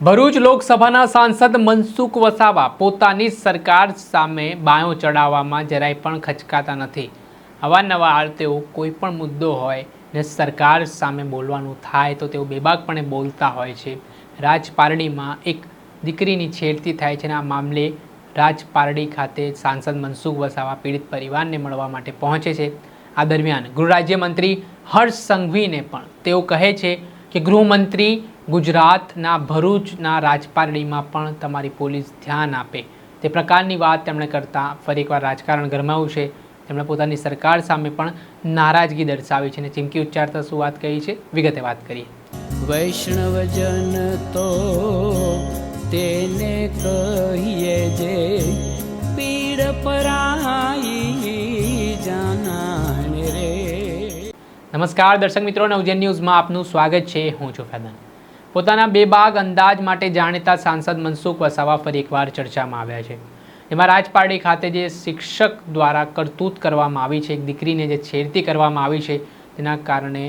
ભરૂચ લોકસભાના સાંસદ મનસુખ વસાવા પોતાની સરકાર સામે બાયો ચડાવવામાં જરાય પણ ખચકાતા નથી. અવારનવાર તેઓ કોઈ પણ મુદ્દો હોય ને સરકાર સામે બોલવાનું થાય તો તેઓ બેબાકપણે બોલતા હોય છે. રાજપારડીમાં એક દીકરીની છેડતી થાય છે અને આ મામલે રાજપારડી ખાતે સાંસદ મનસુખ વસાવા પીડિત પરિવારને મળવા માટે પહોંચે છે. આ દરમિયાન ગૃહ રાજ્યમંત્રી હર્ષ સંઘવીને પણ તેઓ કહે છે કે ગૃહમંત્રી ગુજરાતના ભરૂચના રાજપારડીમાં પણ તમારી પોલીસ ધ્યાન આપે. તે પ્રકારની વાત તેમણે કરતાં ફરી એકવાર રાજકારણ ગરમાયું છે. તેમણે પોતાની સરકાર સામે પણ નારાજગી દર્શાવી છે અને ચીમકી ઉચ્ચારતા શું વાત કહી છે? વિગતે વાત કરીએ. વૈષ્ણવજન તો તેને કહીએ જે પીડ પરાઈ નમસ્કાર દર્શક મિત્રો નવજન ન્યૂઝમાં આપનું સ્વાગત છે. હું છું ફેદન. પોતાના બેબાગ અંદાજ માટે જાણીતા સાંસદ મનસુખ વસાવા ફરી એકવાર ચર્ચામાં આવ્યા છે. એમાં રાજપારડી ખાતે જે શિક્ષક દ્વારા કરતૂત કરવામાં આવી છે, એક દીકરીને જે છેડતી કરવામાં આવી છે, તેના કારણે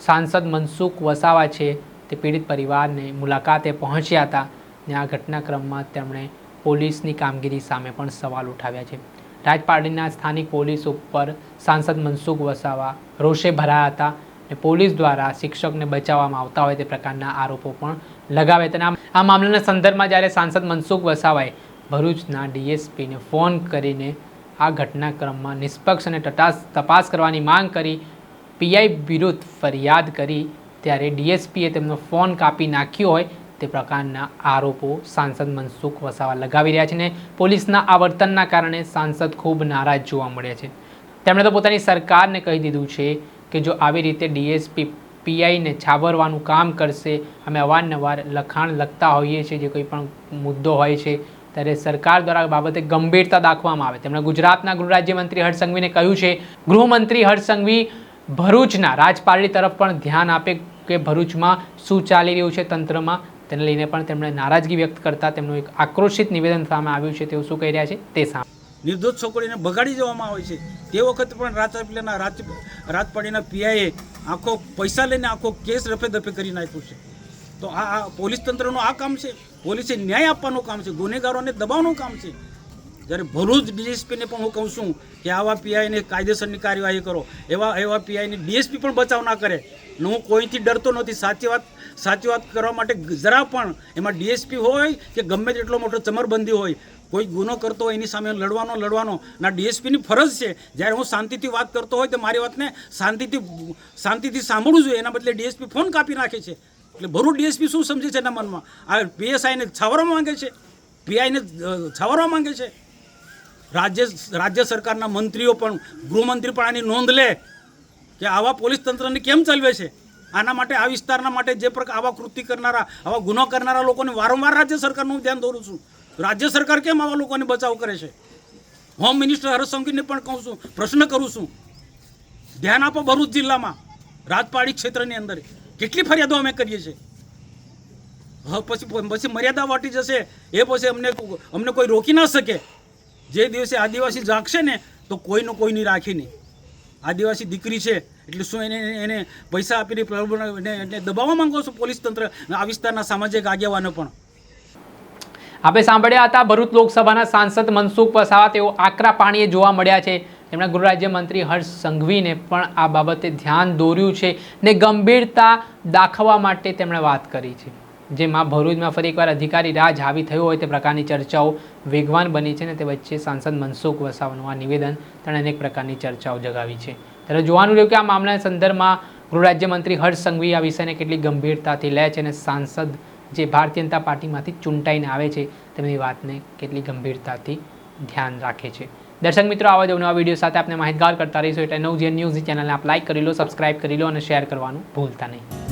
સાંસદ મનસુખ વસાવા છે, તે પીડિત પરિવારને મુલાકાતે પહોંચ્યા હતા ને આ ઘટનાક્રમમાં તેમણે પોલીસની કામગીરી સામે પણ સવાલ ઉઠાવ્યા છે. રાજપારડીના સ્થાનિક પોલીસ ઉપર સાંસદ મનસુખ વસાવા રોષે ભરાયા હતા અને પોલીસ દ્વારા શિક્ષકને બચાવવામાં આવતા હોય તે પ્રકારના આરોપો પણ લગાવે તેના આ- મામલાના સંદર્ભમાં જ્યારે સાંસદ મનસુખ વસાવાએ ભરૂચના ડીએસપીને ફોન કરીને આ ઘટનાક્રમમાં નિષ્પક્ષ અને તટાસ તપાસ કરવાની માંગ કરી, પીઆઈ વિરુદ્ધ ફરિયાદ કરી, ત્યારે ડીએસપીએ તેમનો ફોન કાપી નાખ્યો હોય તે પ્રકારના આરોપો સાંસદ મનસુખ વસાવા લગાવી રહ્યા છે ને પોલીસના આ વર્તનના કારણે સાંસદ ખૂબ નારાજ જોવા મળ્યા છે. તેમણે તો પોતાની સરકારને કહી દીધું છે કે જો આવી રીતે ડીએસપી પીઆઈને છાવરવાનું કામ કરશે, અમે અવારનવાર લખાણ લખતા હોઈએ છીએ, જે કોઈ પણ મુદ્દો હોય છે, ત્યારે સરકાર દ્વારા બાબતે ગંભીરતા દાખવામાં આવે. તેમણે ગુજરાતના ગૃહ રાજ્યમંત્રી હર્ષ કહ્યું છે, ગૃહમંત્રી હર્ષ સંઘવી ભરૂચના રાજપારડી તરફ પણ ધ્યાન આપે કે ભરૂચમાં શું ચાલી રહ્યું છે તંત્રમાં. તેને લઈને પણ તેમણે નારાજગી વ્યક્ત કરતા તેમનું એક આક્રોશિત નિવેદન સામે આવ્યું છે, તેઓ શું કહી રહ્યા છે તે સામે. નિર્દોષ છોકરીને બગાડી દેવામાં આવે છે. તે વખતે પણ રાજપીલાના રાજ રાજપાડીના પીઆઈએ આખો પૈસા લઈને આખો કેસ રફે દફે કરી નાખ્યું છે. તો આ આ પોલીસ તંત્રનું આ કામ છે? પોલીસે ન્યાય આપવાનું કામ છે? ગુનેગારોને દબાવવાનું કામ છે? જ્યારે ભરૂચ ડીએસપીને પણ હું કહું છું કે આવા પીઆઈને કાયદેસરની કાર્યવાહી કરો. એવા એવા પીઆઈને ડીએસપી પણ બચાવ ના કરે. ને હું કોઈથી ડરતો નથી. સાચી વાત સાચી વાત કરવા માટે જરા પણ એમાં ડીએસપી હોય કે ગમે તેટલો મોટો ચમરબંધી હોય, કોઈ ગુનો કરતો હોય એની સામે લડવાનો લડવાનો, ના ડીએસપીની ફરજ છે. જ્યારે હું શાંતિથી વાત કરતો હોય તો મારી વાતને શાંતિથી શાંતિથી સાંભળવું જોઈએ. એના બદલે ડીએસપી ફોન કાપી નાખે છે. એટલે ભરૂચ ડીએસપી શું સમજે છે એના મનમાં? આ પીએસઆઈને છાવરવા માંગે છે? પીઆઈને છાવરવા માંગે છે? રાજ્ય રાજ્ય સરકારના મંત્રીઓ પણ ગૃહમંત્રી પણ આની નોંધ લે. કે આવા પોલીસ તંત્રને કેમ ચાલવે છે? આના માટે, આ વિસ્તારના માટે જે પ્રકાર, આવા કૃતિ કરનારા, આવા ગુનો કરનારા લોકોને વારંવાર રાજ્ય સરકારનું ધ્યાન દોરું છું. રાજ્ય સરકાર કેમ આવા લોકોને બચાવ કરે છે? હોમ મિનિસ્ટર હર્ષ સંઘવીને પણ કહું છું, પ્રશ્ન કરું છું. ધ્યાન આપો ભરૂચ જિલ્લામાં, રાજપાડી ક્ષેત્રની અંદર. કેટલી ફરિયાદો અમે કરીએ છીએ? હવે પછી પછી મર્યાદા વાટી જશે. એ પછી અમને અમને કોઈ રોકી ના શકે. જે દિવસે આદિવાસી જાગશે ને, તો કોઈનું કોઈ નહીં રાખી નહીં. આદિવાસી દીકરી છે, એટલે શું એને એને પૈસા આપીને પ્રલોભન એને દબાવવા માંગો છો પોલીસ તંત્ર આ વિસ્તારના સામાજિક આગેવાનો પણ? આપણે સાંભળ્યા હતા, ભરૂચ લોકસભાના સાંસદ મનસુખ વસાવા તેઓ આકરા પાણીએ જોવા મળ્યા છે. તેમના ગૃહ રાજ્યમંત્રી હર્ષ સંઘવીને પણ આ બાબતે ધ્યાન દોર્યું છે ને ગંભીરતા દાખવવા માટે તેમણે વાત કરી છે. જેમાં ભરૂચમાં ફરી એકવાર અધિકારી રાજ હાવી થયો હોય તે પ્રકારની ચર્ચાઓ વેગવાન બની છે ને તે વચ્ચે સાંસદ મનસુખ વસાવાનું આ નિવેદન તેણે અનેક પ્રકારની ચર્ચાઓ જગાવી છે. ત્યારે જોવાનું રહ્યું કે આ મામલાના સંદર્ભમાં ગૃહરાજ્યમંત્રી હર્ષ સંઘવી આ વિષયને કેટલી ગંભીરતાથી લે છે અને સાંસદ જે ભારતીય જનતા પાર્ટીમાંથી ચૂંટાઈને આવે છે તેમની વાતને કેટલી ગંભીરતાથી ધ્યાન રાખે છે. દર્શક મિત્રો, આવા જ નવા વીડિયો સાથે આપણે માહિતગાર કરતા રહીશું. એટલે નવ જે ન્યૂઝની ચેનલને આપ લાઇક કરી લો સબસ્ક્રાઇબ કરી લો અને શેર કરવાનું ભૂલતા નહીં.